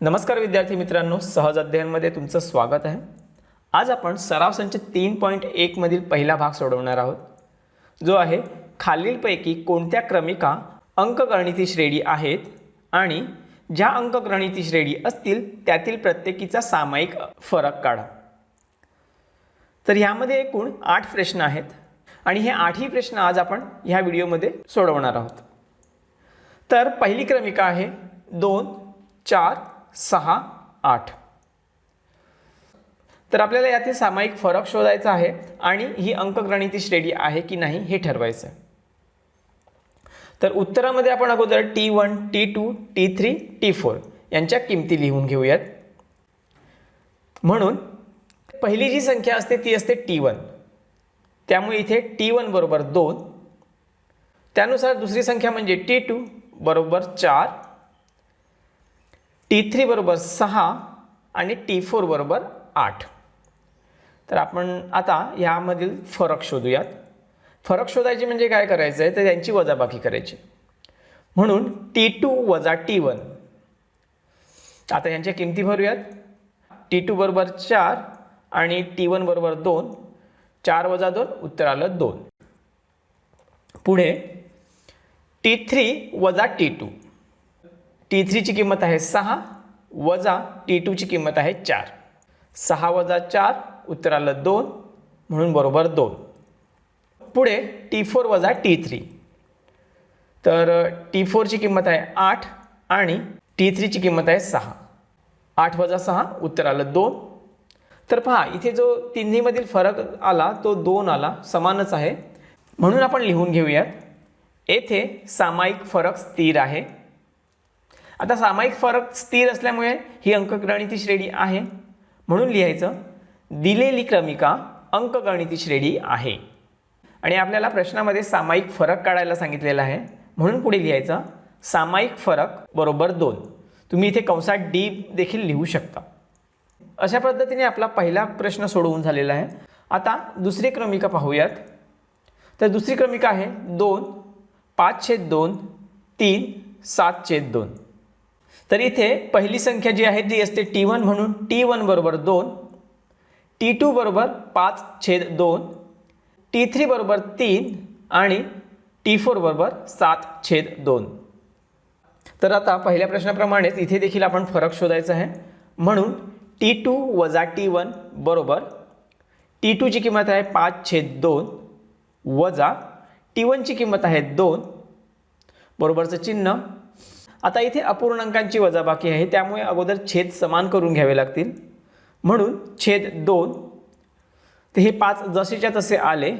नमस्कार विद्यार्थी मित्रांनो सहज अध्ययनमध्ये तुमचं स्वागत आहे. आज आपण सराव संच तीन पॉईंट एकमधील पहिला भाग सोडवणार आहोत. जो आहे खालीलपैकी कोणत्या क्रमिका अंकगणिती श्रेणी आहेत आणि ज्या अंकगणिती श्रेणी असतील त्यातील प्रत्येकीचा सामायिक फरक काढा. तर ह्यामध्ये एकूण आठ प्रश्न आहेत आणि हे आठही प्रश्न आज आपण ह्या व्हिडिओमध्ये सोडवणार आहोत. तर पहिली क्रमिका आहे दोन चार सहा आठ. तर आपल्याला यातील सामायिक फरक शोधायचा आहे आणि ही अंकगणिती श्रेणी आहे की नाही हे ठरवायचं आहे तर उत्तरामध्ये आपण अगोदर T one T two T three T four यांच्या किमती लिहून घेऊयात. म्हणून पहिली जी संख्या असते ती असते टी वन त्यामुळे इथे टी वन बरोबर दोन. त्यानुसार दुसरी संख्या म्हणजे टी टू बरोबर चार. टी थ्री बरोबर सहा आणि टी फोर बरोबर आठ. तर आपण आता ह्यामधील फरक शोधूयात. फरक शोधायचे म्हणजे काय करायचं आहे तर त्यांची वजाबाकी करायची. म्हणून टी टू वजा टी वन आता यांच्या किमती भरूयात. टी टू बरोबर चार आणि टी वन बरोबर दोन. चार वजा दोन उत्तर आलं दोन. पुढे टी थ्री वजा टी टू टी थ्रीची किंमत आहे सहा वजा टी टूची किंमत आहे चार. सहा वजा चार उत्तर आलं दोन म्हणून बरोबर दोन. पुढे टी फोर वजा टी थ्री तर टी फोरची किंमत आहे आठ आणि टी थ्रीची किंमत आहे सहा. आठ वजा सहा उत्तर आलं दोन. तर पहा इथे जो तिन्हीमधील फरक आला तो दोन आला समानच आहे. म्हणून आपण लिहून घेऊयात येथे सामायिक फरक स्थिर आहे. आता सामायिक फरक स्थिर असल्यामुळे ही अंकगणिती श्रेणी आहे. म्हणून लिहायचं दिलेली क्रमिका अंकगणिती श्रेणी आहे. आणि आपल्याला प्रश्नामध्ये सामायिक फरक काढायला सांगितलेला आहे. म्हणून पुढे लिहायचं सामायिक फरक बरोबर दोन. तुम्ही इथे कंसात डी देखील लिहू शकता. अशा पद्धतीने आपला पहिला प्रश्न सोडवून झालेला आहे. आता दुसरी क्रमिका पाहूयात. तर दुसरी क्रमिका आहे दोन पाच छेद दोन तीन सात छेद दोन. तर इथे पहिली संख्या जी आहे ती असते टी वन म्हणून टी वन बरोबर दोन टी टू बरोबर पाच छेद दोन टी थ्री बरोबर तीन आणि टी फोर बरोबर सात छेद दोन. तर आता पहिल्या प्रश्नाप्रमाणेच इथे देखील आपण फरक शोधायचा आहे. म्हणून टी टू वजा टी वन बरोबर टी टूची किंमत आहे पाच छेद दोन वजा टी वनची किंमत आहे दोन बरोबरचं चिन्ह आता इथे अपूर्णांकांची वजाबाकी आहे त्यामुळे अगोदर छेद समान करून घ्यावे लागतील. म्हणून छेद दोन तर हे पाच जसेच्या तसे आले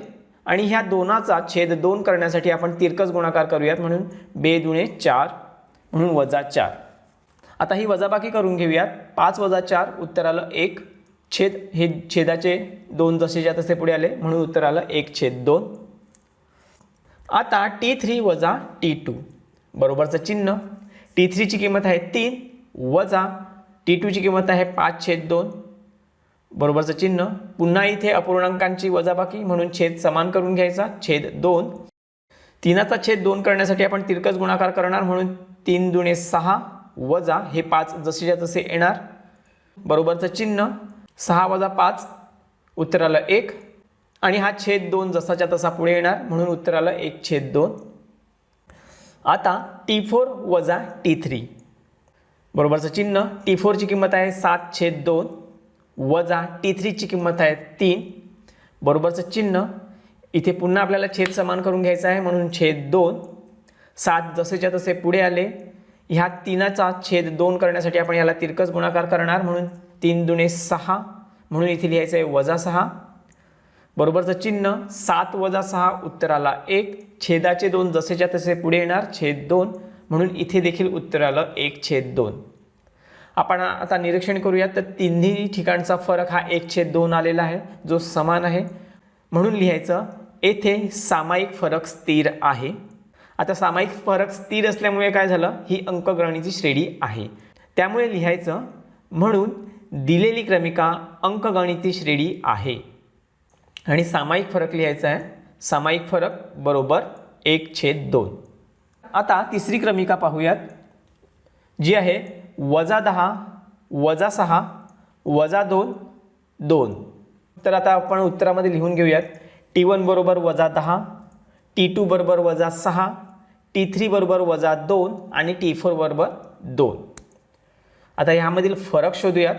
आणि ह्या दोनाचा छेद दोन करण्यासाठी आपण तिरकस गुणाकार करूयात म्हणून बे दुणे चार म्हणून वजा चार. आता ही वजाबाकी करून घेऊयात. पाच वजा चार उत्तर आलं एक छेद हे छेदाचे दोन जसेच्या तसे पुढे आले म्हणून उत्तर आलं एक छेद दोन. आता टी थ्री वजा टी टू बरोबरचं चिन्ह. टी थ्रीची किंमत आहे तीन वजा टी टूची किंमत आहे पाच छेद दोन. बरोबरचं चिन्ह. पुन्हा इथे अपूर्णांकांची वजाबाकी म्हणून छेद समान करून घ्यायचा. छेद दोन. तीनाचा छेद दोन करण्यासाठी आपण तिरकस गुणाकार करणार म्हणून तीन दुणे सहा वजा हे पाच जसेच्या तसे येणार. बरोबरचं चिन्ह. सहा वजा पाच उत्तराला एक. आणि हा छेद दोन जसाच्या तसा पुढे येणार म्हणून उत्तराला एक छेद दोन. आता टी फोर वजा टी थ्री बरोबरचं चिन्ह. टी फोरची किंमत आहे सात छेद दोन. वजा टी थ्रीची किंमत आहे तीन. बरोबरचं चिन्ह. इथे पुन्हा आपल्याला छेद समान करून घ्यायचं आहे म्हणून छेद दोन. सात जसेच्या तसे पुढे आले. ह्या तीनाचा छेद दोन करण्यासाठी आपण याला तिरकस गुणाकार करणार म्हणून तीन दुणे सहा. म्हणून इथे लिहायचं आहे वजा सहा. बरोबरचं चिन्ह सात वजा सहा उत्तराला एक छेदाचे दोन जसेच्या तसे पुढे येणार छेद दोन. म्हणून इथे देखील उत्तर आलं एक छेद दोन. आपण आता निरीक्षण करूयात तर तिन्ही ठिकाणचा फरक हा एक छेद दोन आलेला आहे जो समान आहे. म्हणून लिहायचं येथे सामायिक फरक स्थिर आहे. आता सामायिक फरक स्थिर असल्यामुळे काय झालं? ही अंकगणिती श्रेणी आहे. त्यामुळे लिहायचं म्हणून दिलेली क्रमिका अंकगणिती श्रेणी आहे. आणि सामायिक फरक लिहायचा आहे. सामायिक फरक बरोबर एक छेद दोन. आता तिसरी क्रमिका पाहूयात. जी आहे वजा दहा वजा सहा वजा दोन दोन. तर आता आपण उत्तरामध्ये लिहून घेऊयात. टी वन बरोबर वजा दहा टी टू बरोबर वजा सहा टी थ्री बरोबर वजा दोन आणि टी फोर बरोबर दोन. आता ह्यामधील फरक शोधूयात.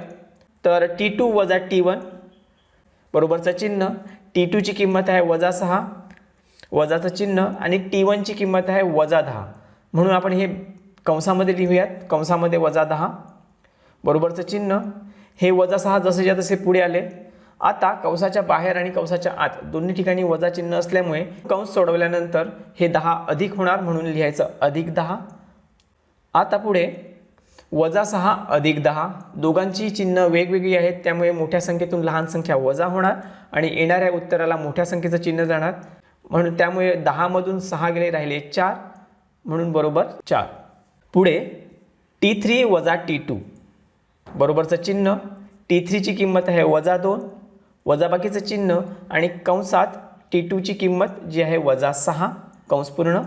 तर टी टू वजा टी वन बरोबरचं चिन्ह टी टूची किंमत आहे वजा सहा वजाचं चिन्ह आणि टी वनची किंमत आहे वजा दहा. म्हणून आपण हे कंसामध्ये लिहूयात. कंसामध्ये वजा दहा बरोबरचं चिन्ह. हे वजा सहा जसेच्या तसे पुढे आले. आता कंसाच्या बाहेर आणि कंसाच्या आत दोन्ही ठिकाणी वजा चिन्ह असल्यामुळे कंस सोडवल्यानंतर हे दहा अधिक होणार म्हणून लिहायचं अधिक दहा. आता पुढे वजा सहा अधिक दहा. दोघांची चिन्ह वेगवेगळी आहेत त्यामुळे मोठ्या संख्येतून लहान संख्या वजा होणार आणि येणाऱ्या उत्तराला मोठ्या संख्येचं चिन्ह जाणार. म्हणून त्यामुळे दहामधून सहा गेले राहिले चार. म्हणून बरोबर चार. पुढे टी थ्री वजा टी टू बरोबरचं चिन्ह. टी थ्रीची किंमत आहे वजा दोन वजाबाकीचं चिन्ह आणि कंसात टी टूची किंमत जी आहे वजा सहा. कंस पूर्ण.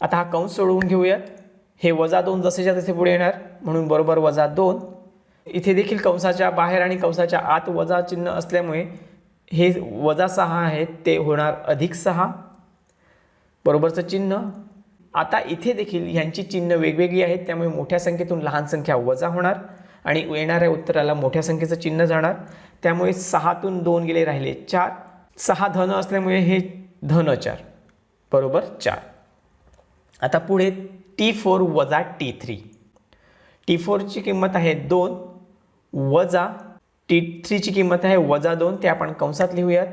आता हा कंस सोडवून घेऊयात. हे वजा दोन जसेच्या तसे पुढे येणार म्हणून बरोबर वजा दोन. इथे देखील कंसाच्या बाहेर आणि कंसाच्या आत वजा चिन्ह असल्यामुळे हे वजा सहा आहेत ते होणार अधिक सहा. बरोबरचं चिन्ह. आता इथे देखील ह्यांची चिन्ह वेगवेगळी आहेत त्यामुळे मोठ्या संख्येतून लहान संख्या वजा होणार आणि येणाऱ्या उत्तराला मोठ्या संख्येचं चिन्ह जाणार. त्यामुळे सहातून दोन गेले राहिले चार. सहा धन असल्यामुळे हे धन चार. बरोबर चार. आता पुढे टी फोर वजा टी थ्री टी फोरची किंमत आहे दोन वजा टी थ्रीची किंमत आहे वजा दोन. ते आपण कंसात लिहूयात.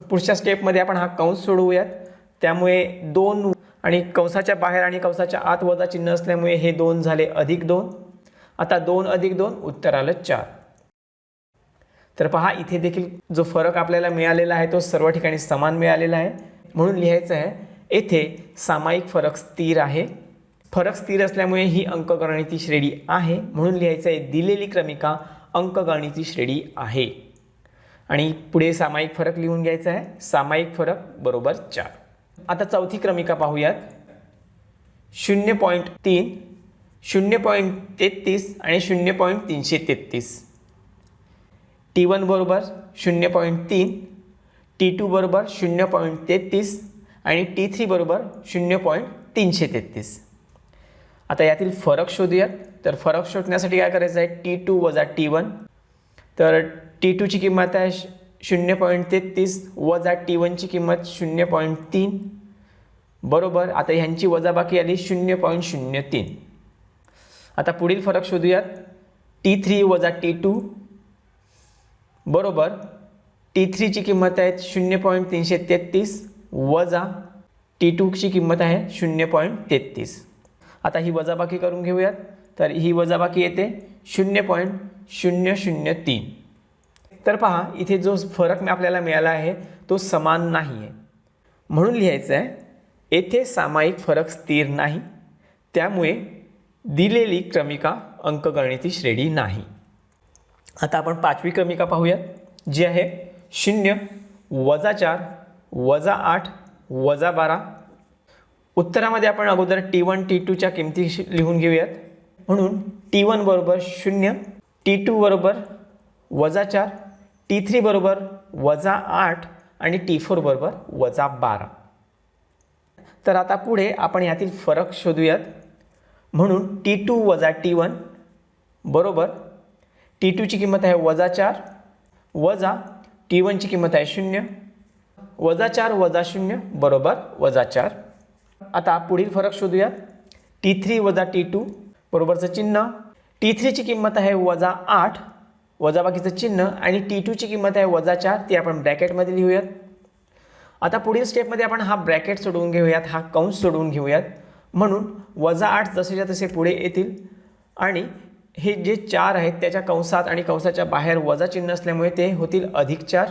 पुढच्या स्टेपमध्ये आपण हा कंस सोडवूयात. त्यामुळे दोन आणि कंसाच्या बाहेर आणि कंसाच्या आत वजा चिन्ह असल्यामुळे हे दोन झाले अधिक दोन. आता दोन अधिक दोन उत्तर आलं चार. तर पहा इथे देखील जो फरक आपल्याला मिळालेला आहे तो सर्व ठिकाणी समान मिळालेला आहे. म्हणून लिहायचं आहे येथे सामायिक फरक स्थिर आहे. फरक स्थिर असल्यामुळे ही अंकगणिती श्रेणी आहे. म्हणून लिहायचं आहे दिलेली क्रमिका अंकगणिती श्रेणी आहे. आणि पुढे सामायिक फरक लिहून घ्यायचा आहे. सामायिक फरक बरोबर चार. आता चौथी क्रमिका पाहूयात. शून्य पॉईंट तीन शून्य पॉईंट तेहतीस आणि शून्य पॉईंट तीनशे तेहतीस. टी वन बरोबर शून्य पॉईंट तीन टी टू बरोबर शून्य पॉईंट तेहतीस आणि टी थ्री बरोबर शून्य पॉईंट तीनशे तेहतीस. आता यातील फरक शोधूयात. तर फरक शोधण्यासाठी काय करायचं आहे? टी टू वजा टी वन तर टी टूची किंमत आहे शून्य पॉईंट तेहतीस वजा टी वनची किंमत शून्य पॉईंट तीन. बरोबर. आता ह्यांची वजाबाकी आली शून्य पॉईंट शून्य तीन. आता पुढील फरक शोधूयात. टी थ्री वजा टी टू बरोबर. टी थ्रीची किंमत आहे शून्य पॉईंट तीनशे तेहतीस वजा टी टूची किंमत आहे शून्य पॉईंट तेहतीस. आता ही वजाबाकी करून घेऊयात. तर ही वजाबाकी येते शून्य पॉईंट शून्य शून्य तीन. तर पहा इथे जो फरक आपल्याला मिळाला आहे तो समान नाही आहे म्हणून लिहायचं आहे येथे सामायिक फरक स्थिर नाही त्यामुळे दिलेली क्रमिका अंकगणिती श्रेणी नाही. आता आपण पाचवी क्रमिका पाहूयात जी आहे शून्य वजा चार वजा आठ वजा बारा उत्तरामध्ये आपण अगोदर टी वन टी टूच्या किमती लिहून घेऊयात. म्हणून टी वन बरोबर शून्य टी टू बरोबर वजा चार टी थ्री बरोबर वजा आठ आणि टी फोर बरोबर वजा बारा. तर आता पुढे आपण यातील फरक शोधूयात. म्हणून टी टू वजा टी वन बरोबर टी टूची किंमत आहे वजा चार वजा टी वनची किंमत आहे शून्य वजा चार वजा शून्य बरोबर वजा चार. आता पुढील फरक शोधूयात. टी थ्री वजा टी टू बरोबरचं चिन्ह. टी थ्रीची किंमत आहे वजा आठ वजाबाकीचं चिन्ह आणि टी टूची किंमत आहे वजा चार ती आपण ब्रॅकेटमध्ये लिहूयात. आता पुढील स्टेपमध्ये आपण हा ब्रॅकेट सोडवून घेऊयात हा कंस सोडवून घेऊयात. म्हणून वजा आठ जसेच्या तसे पुढे येतील. आणि हे जे चार आहेत त्याच्या कंसात आणि कंसाच्या बाहेर वजा चिन्ह असल्यामुळे ते होतील अधिक चार.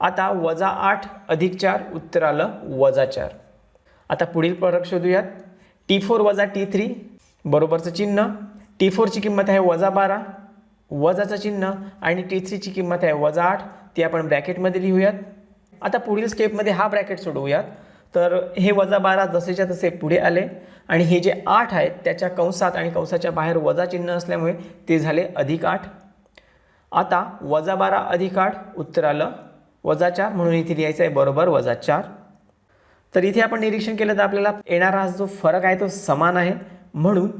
आता वजा आठ अधिक चार उत्तर आलं वजा चार. आता पुढील फरक शोधूयात. टी फोर वजा टी थ्री बरोबरचं चिन्ह. टी फोरची किंमत आहे वजा बारा वजाचं चिन्ह आणि टी थ्रीची किंमत आहे वजा आठ. ती आपण ब्रॅकेटमध्ये लिहूयात. आता पुढील स्टेपमध्ये हा ब्रॅकेट सोडवूयात. तर हे वजा बारा जसेच्या तसे पुढे आले आणि हे जे आठ आहेत त्याच्या कंसात आणि कंसाच्या बाहेर वजा चिन्ह असल्यामुळे ते झाले अधिक आठ. आता वजा बारा अधिक आठ उत्तर आलं. वजा चार म्हणून इथे लिहायचं आहे बरोबर वजा चार. तर इथे आपण निरीक्षण केलं तर आपल्याला येणारा जो फरक आहे तो समान आहे. म्हणून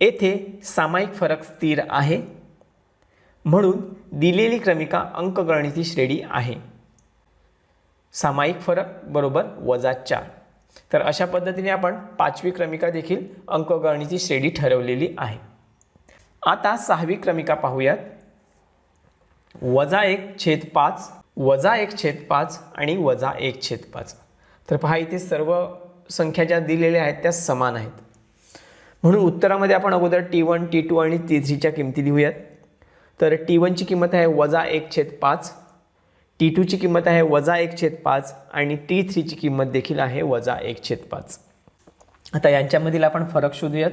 येथे सामायिक फरक स्थिर आहे. म्हणून दिलेली क्रमिका अंकगणिती श्रेणी आहे. सामायिक फरक बरोबर वजा चार. तर अशा पद्धतीने आपण पाचवी क्रमिका देखील अंकगणिती श्रेणी ठरवलेली आहे. आता सहावी क्रमिका पाहूयात. वजा एक छेद पाच वजा एक छेद पाच आणि वजा एक छेद पाच. तर पहा इथे सर्व संख्या ज्या दिलेल्या आहेत त्या समान आहेत. म्हणून उत्तरामध्ये आपण अगोदर टी वन टी टू आणि टी थ्रीच्या किमती लिहूयात. तर टी वनची किंमत आहे वजा एक छेद पाच टी टूची किंमत आहे वजा एक छेद पाच आणि टी थ्रीची किंमत देखील आहे वजा एक छेद पाच. आता यांच्यामधील आपण फरक शोधूयात.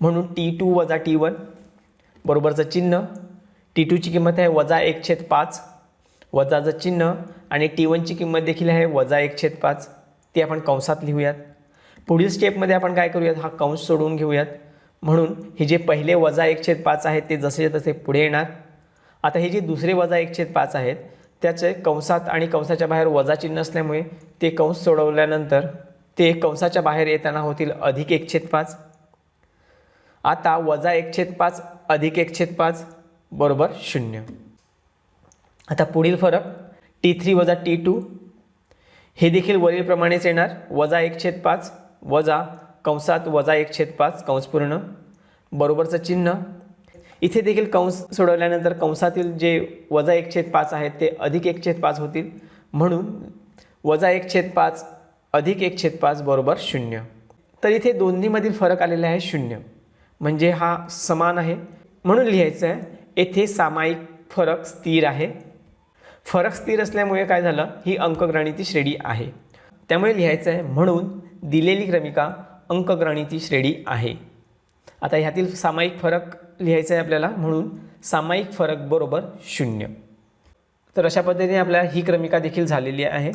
म्हणून टी टू वजा टी वन बरोबरचं चिन्ह. टी टूची किंमत आहे वजा एक छेद पाच वजाचं चिन्ह आणि टी वनची किंमत देखील आहे वजा एक छेद पाच. ती आपण कंसात लिहूयात. पुढील स्टेपमध्ये आपण काय करूयात? हा कंस सोडवून घेऊयात. म्हणून हे जे पहिले वजा एक छेद पाच आहेत ते जसे तसे पुढे येणार. आता हे जे दुसरे वजा एक छेद पाच आहेत त्याचे कंसात आणि कंसाच्या बाहेर वजा चिन्ह असल्यामुळे ते कंस सोडवल्यानंतर ते कंसाच्या बाहेर येताना होतील अधिक एक छेद पाच. आता वजा एक छेद पाच अधिक एक छेद पाच बरोबर शून्य. आता पुढील फरक. टी थ्री वजा टी टू. हे देखील वरीलप्रमाणेच येणार. वजा एक छेद पाच वजा कंसात वजा एक छेद पाच कंस पूर्ण. बरोबरचं चिन्ह. इथे देखील कंस सोडवल्यानंतर कंसातील जे वजा एक छेद पाच आहेत ते अधिक एक छेद पाच होतील. म्हणून वजा एक छेद पाच अधिक एक छेद पाच बरोबर शून्य. तर इथे दोन्हीमधील फरक आलेला आहे शून्य. म्हणजे हा समान आहे. म्हणून लिहायचं आहे येथे सामायिक फरक स्थिर आहे. फरक स्थिर असल्यामुळे काय झालं? ही अंकगणिती श्रेणी आहे. त्यामुळे लिहायचं आहे म्हणून दिलेली क्रमिका अंकगणिती श्रेणी आहे. आता ह्यातील सामायिक फरक लिहायचा आहे आपल्याला म्हणून सामायिक फरक बरोबर शून्य. तर अशा पद्धतीने आपल्याला ही क्रमिका देखील झालेली आहे.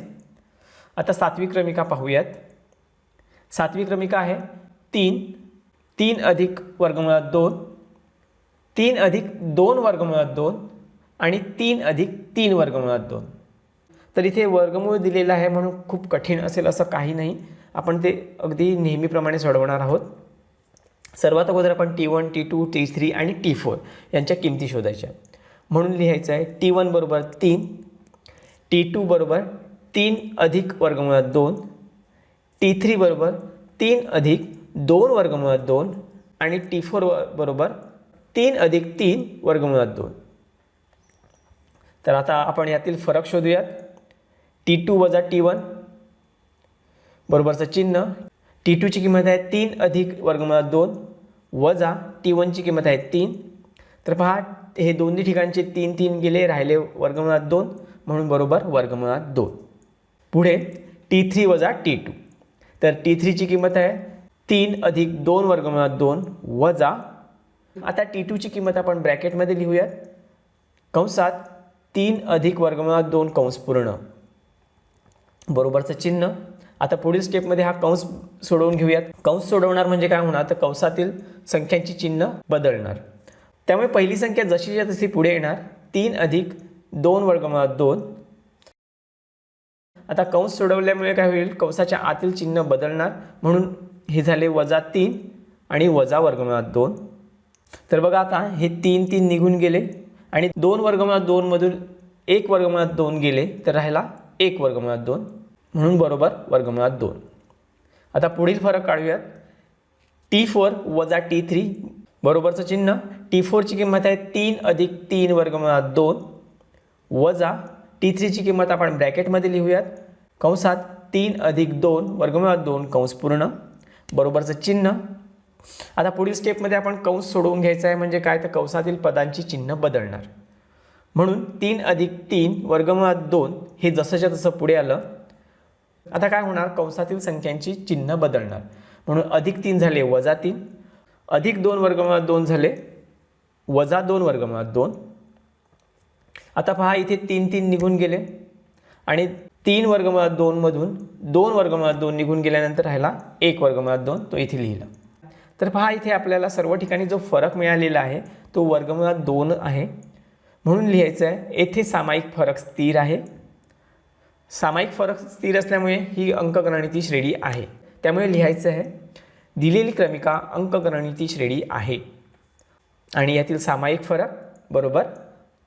आता सातवी क्रमिका पाहूयात. सातवी क्रमिका आहे तीन तीन अधिक वर्गमुळात दोन तीन अधिक दोन वर्गमुळात दोन आणि तीन अधिक तीन वर्गमुळात दोन. तर इथे वर्गमूळ दिलेलं आहे म्हणून खूप कठीण असेल असं काही नाही. आपण ते अगदी नेहमीप्रमाणे सोडवणार आहोत. सर्वात अगोदर आपण T one T two T three आणि टी फोर यांच्या किमती शोधायच्या. म्हणून लिहायचं आहे टी वन बरोबर तीन टी टू बरोबर तीन अधिक वर्गमुळात दोन टी थ्री बरोबर तीन अधिक दोन वर्गमुळात दोन आणि टी फोर बरोबर तीन अधिक तीन वर्गमुळात दोन. तर आता आपण यातील फरक शोधूयात. टी टू वजा टी वन बरोबरचं चिन्ह. टी टूची किंमत आहे तीन अधिक वर्गमुळात दोन वजा टी वनची किंमत आहे तीन. तर पहा हे दोन्ही ठिकाणचे तीन तीन गेले राहिले वर्गमुळात दोन म्हणून बरोबर वर्गमुळात दोन. पुढे टी थ्री वजा टी टू तर टी थ्रीची किंमत आहे तीन अधिक दोन वर्गमुळात दोन वजा. आता टी टूची किंमत आपण ब्रॅकेटमध्ये लिहूयात. कंसात तीन अधिक वर्गमुळात दोन कंस पूर्ण. बरोबरचं चिन्ह. आता पुढील स्टेपमध्ये हा कंस सोडवून घेऊयात. कंस सोडवणार म्हणजे काय होणार? तर कंसातील संख्यांची चिन्ह बदलणार. त्यामुळे पहिली संख्या जशीच्या तशी पुढे येणार. तीन अधिक दोन वर्गमुळात दोन. आता कंस सोडवल्यामुळे काय होईल? कंसाच्या आतील चिन्ह बदलणार. म्हणून हे झाले वजा तीन आणि वजा वर्गमुळात दोन. तर बघा आता हे तीन तीन निघून गेले. आणि दोन वर्गमुळात दोनमधून एक वर्गमुळात दोन गेले तर राहिला एक वर्गमुळात दोन. म्हणून बरोबर वर्गमुळात दोन. आता पुढील फरक काढूयात. टी फोर वजा टी थ्री बरोबरचं चिन्ह. टी फोरची किंमत आहे तीन अधिक तीन वर्गमुळात दोन. वजा टी थ्रीची किंमत आपण ब्रॅकेटमध्ये लिहूयात. कंसात तीन अधिक दोन वर्गमुळात दोन कंस पूर्ण. बरोबरचं चिन्ह. आता पुढील स्टेपमध्ये आपण कंस सोडवून घ्यायचं आहे म्हणजे काय? तर कंसातील पदांची चिन्ह बदलणार. म्हणून तीन अधिक तीन वर्गमुळात दोन हे जसंच्या तसं पुढे आलं. आता काय होणार? कंसातील संख्यांची चिन्ह बदलणार. म्हणून अधिक तीन झाले वजा तीन. अधिक दोन वर्गमुळात दोन झाले वजा दोन वर्गमुळात दोन. आता पहा इथे तीन तीन निघून गेले. आणि तीन वर्गमुळात दोनमधून दोन वर्गमुळात दोन निघून गेल्यानंतर राहिला एक वर्गमुळात दोन तो इथे लिहिला. तर पहा इथे आपल्याला सर्व ठिकाणी जो फरक मिळालेला आहे तो वर्गमुळात दोन आहे. म्हणून लिहायचं आहे येथे सामायिक फरक स्थिर आहे. सामायिक फरक स्थिर असल्यामुळे ही अंकगणिती श्रेणी आहे. त्यामुळे लिहायचं आहे दिलेली क्रमिका अंकगणिती श्रेणी आहे. आणि यातील सामायिक फरक बरोबर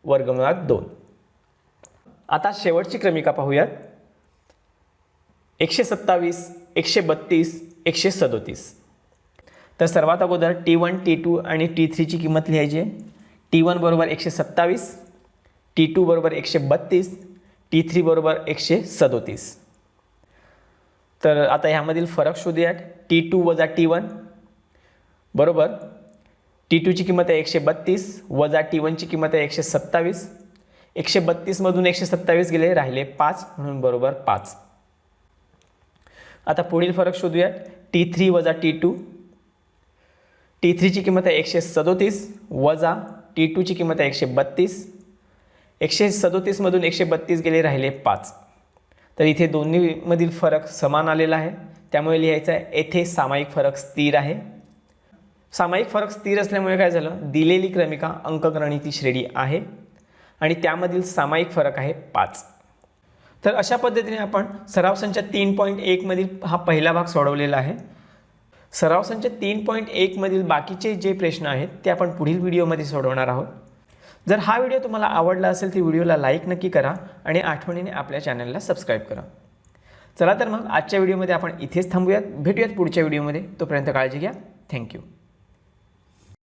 वर्गमुळात दोन. आता शेवटची क्रमिका पाहूयात. एकशे सत्तावीस एकशे बत्तीस एकशे सदोतीस. तर सर्वात अगोदर टी वन टी टू आणि टी थ्रीची किंमत लिहायची आहे. टी वन बरोबर एकशे सत्तावीस टी टू बरोबर एकशे बत्तीस टी थ्री बरोबर एकशे सदोतीस. तर आता ह्यामधील फरक शोधूयात. टी टू वजा टी वन बरोबर. टी टूची किंमत आहे एकशे बत्तीस वजा टी वनची किंमत आहे एकशे सत्तावीस. एकशे बत्तीसमधून एकशे सत्तावीस गेले राहिले पाच म्हणून बरोबर पाच. आता पुढील फरक शोधूयात. टी थ्री वजा टी टू टी थ्रीची किंमत आहे एकशे सदोतीस वजा टी टूची किंमत आहे एकशे बत्तीस. एकशे सदोतीसमधून एकशे बत्तीस गेले राहिले पाच. तर इथे दोन्हीमधील फरक समान आलेला आहे. त्यामुळे लिहायचं आहे येथे सामायिक फरक स्थिर आहे. सामायिक फरक स्थिर असल्यामुळे काय झालं? दिलेली क्रमिका अंकगणिती श्रेणी आहे आणि त्यामधील सामायिक फरक आहे पाच. तर अशा पद्धतीने आपण सराव संच तीन पॉईंट एकमधील हा पहिला भाग सोडवलेला आहे. सराव संच तीन पॉईंट एकमधील बाकीचे जे प्रश्न आहेत ते आपण पुढील व्हिडिओमध्ये सोडवणार आहोत. जर हा व्हिडिओ तुम्हाला आवडला असेल तर व्हिडिओला लाईक नक्की करा आणि आठवणीने आपल्या चॅनलला सबस्क्राईब करा. चला तर मग आजच्या व्हिडिओमध्ये आपण इथेच थांबूयात. भेटूयात पुढच्या व्हिडिओमध्ये. तोपर्यंत काळजी घ्या. थँक्यू.